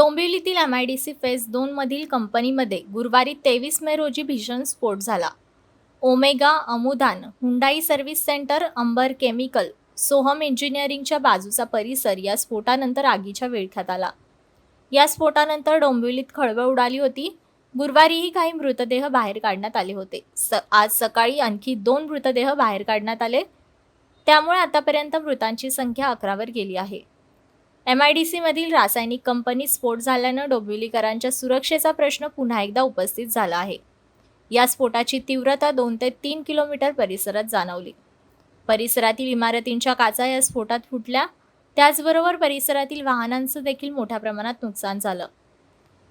डोंबिवलीतील MIDC phase दोनमधील कंपनीमध्ये गुरुवारी तेवीस मे रोजी भीषण स्फोट झाला. Omega अमुदान Hyundai service centre Ambar chemical Soham इंजिनिअरिंगच्या बाजूचा परिसर या स्फोटानंतर आगीच्या विळख्यात आला. या स्फोटानंतर डोंबिवलीत खळबळ उडाली होती. गुरुवारीही काही मृतदेह बाहेर काढण्यात आले होते. स आज सकाळी आणखी दोन मृतदेह बाहेर काढण्यात आले. त्यामुळे आतापर्यंत मृतांची संख्या अकरावर गेली आहे. एम आय डी सीमधील रासायनिक कंपनीत स्फोट झाल्यानं डोंबिवलीकरांच्या सुरक्षेचा प्रश्न पुन्हा एकदा उपस्थित झाला आहे. या स्फोटाची तीव्रता दोन ते तीन किलोमीटर परिसरात जाणवली. परिसरातील इमारतींच्या काचा या स्फोटात फुटल्या. त्याचबरोबर परिसरातील वाहनांचं देखील मोठ्या प्रमाणात नुकसान झालं.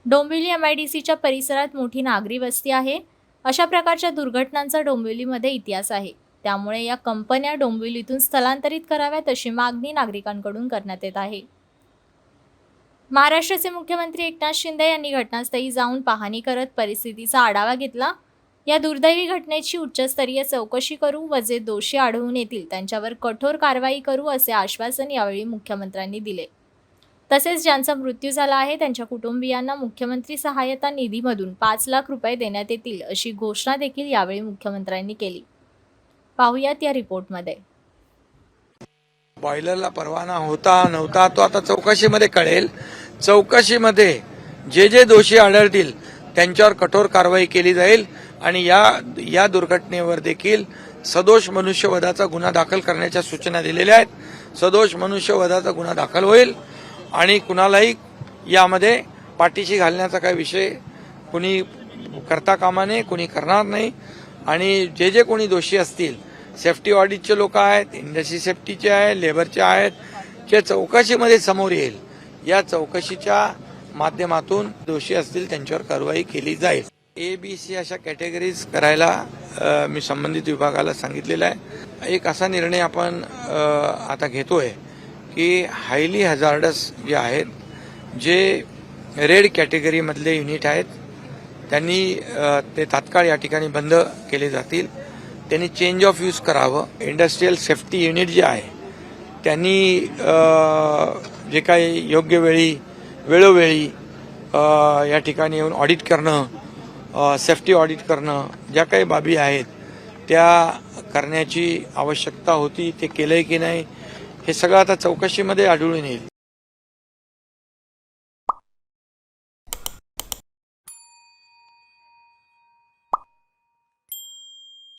डोंबिवली एम आय डी सीच्या परिसरात मोठी नागरी वस्ती आहे. अशा प्रकारच्या दुर्घटनांचा डोंबिवलीमध्ये इतिहास आहे. त्यामुळे या कंपन्या डोंबिवलीतून स्थलांतरित कराव्यात अशी मागणी नागरिकांकडून करण्यात येत आहे. महाराष्ट्राचे मुख्यमंत्री एकनाथ शिंदे यांनी घटनास्थळी जाऊन पाहणी करत परिस्थितीचा आढावा घेतला. या दुर्दैवी घटनेची उच्चस्तरीय चौकशी करू व जे दोषी आढळून येतील त्यांच्यावर कठोर कारवाई करू असे आश्वासन यावेळी मुख्यमंत्र्यांनी दिले. तसेच ज्यांचा मृत्यू झाला आहे त्यांच्या कुटुंबियांना मुख्यमंत्री सहाय्यता निधीमधून पाच लाख रुपये देण्यात येतील अशी घोषणा देखील यावेळी मुख्यमंत्र्यांनी केली. पाहुयात या रिपोर्टमध्ये. बॉयलरला परवाना होता नव्हता तो आता चौकशीमध्ये कळेल. चौकशीमध्ये जे जे दोषी आढळतील त्यांच्यावर कठोर कारवाई केली जाईल आणि या या दुर्घटनेवर देखील सदोष मनुष्यवधाचा गुन्हा दाखल करण्याच्या सूचना दिलेल्या आहेत. सदोष मनुष्यवधाचा गुन्हा दाखल होईल आणि कुणालाही यामध्ये पाठीशी घालण्याचा काही विषय कुणी करता कामा नये कुणी करणार नाही. आणि जे जे कोणी दोषी असतील सेफ्टी ऑडिटचे लोक आहेत इंडस्ट्री सेफ्टीचे आहेत लेबरचे आहेत जे चौकशीमध्ये समोर येईल. या चौकशीच्या माध्यमातून दोषी असतील त्यांच्यावर कारवाई केली जाईल. ए बी सी अशा कॅटेगरीज करायला मी संबंधित विभागाला सांगितलेलं आहे. एक असा निर्णय आपण आता घेतोय की हायली हजार्डस जे आहेत जे रेड कॅटेगरीमधले युनिट आहेत त्यांनी ते तात्काळ या ठिकाणी बंद केले जातील. त्यांनी चेंज ऑफ यूज करावं. इंडस्ट्रीयल सेफ्टी युनिट जे आहे त्यांनी जे काही योग्य वेळी वेळोवेळी या ठिकाणी येऊन ऑडिट करणं सेफ्टी ऑडिट करणं ज्या काही बाबी आहेत त्या करण्याची आवश्यकता होती ते केलंय की नाही हे सगळं आता चौकशीमध्ये आढळून येईल.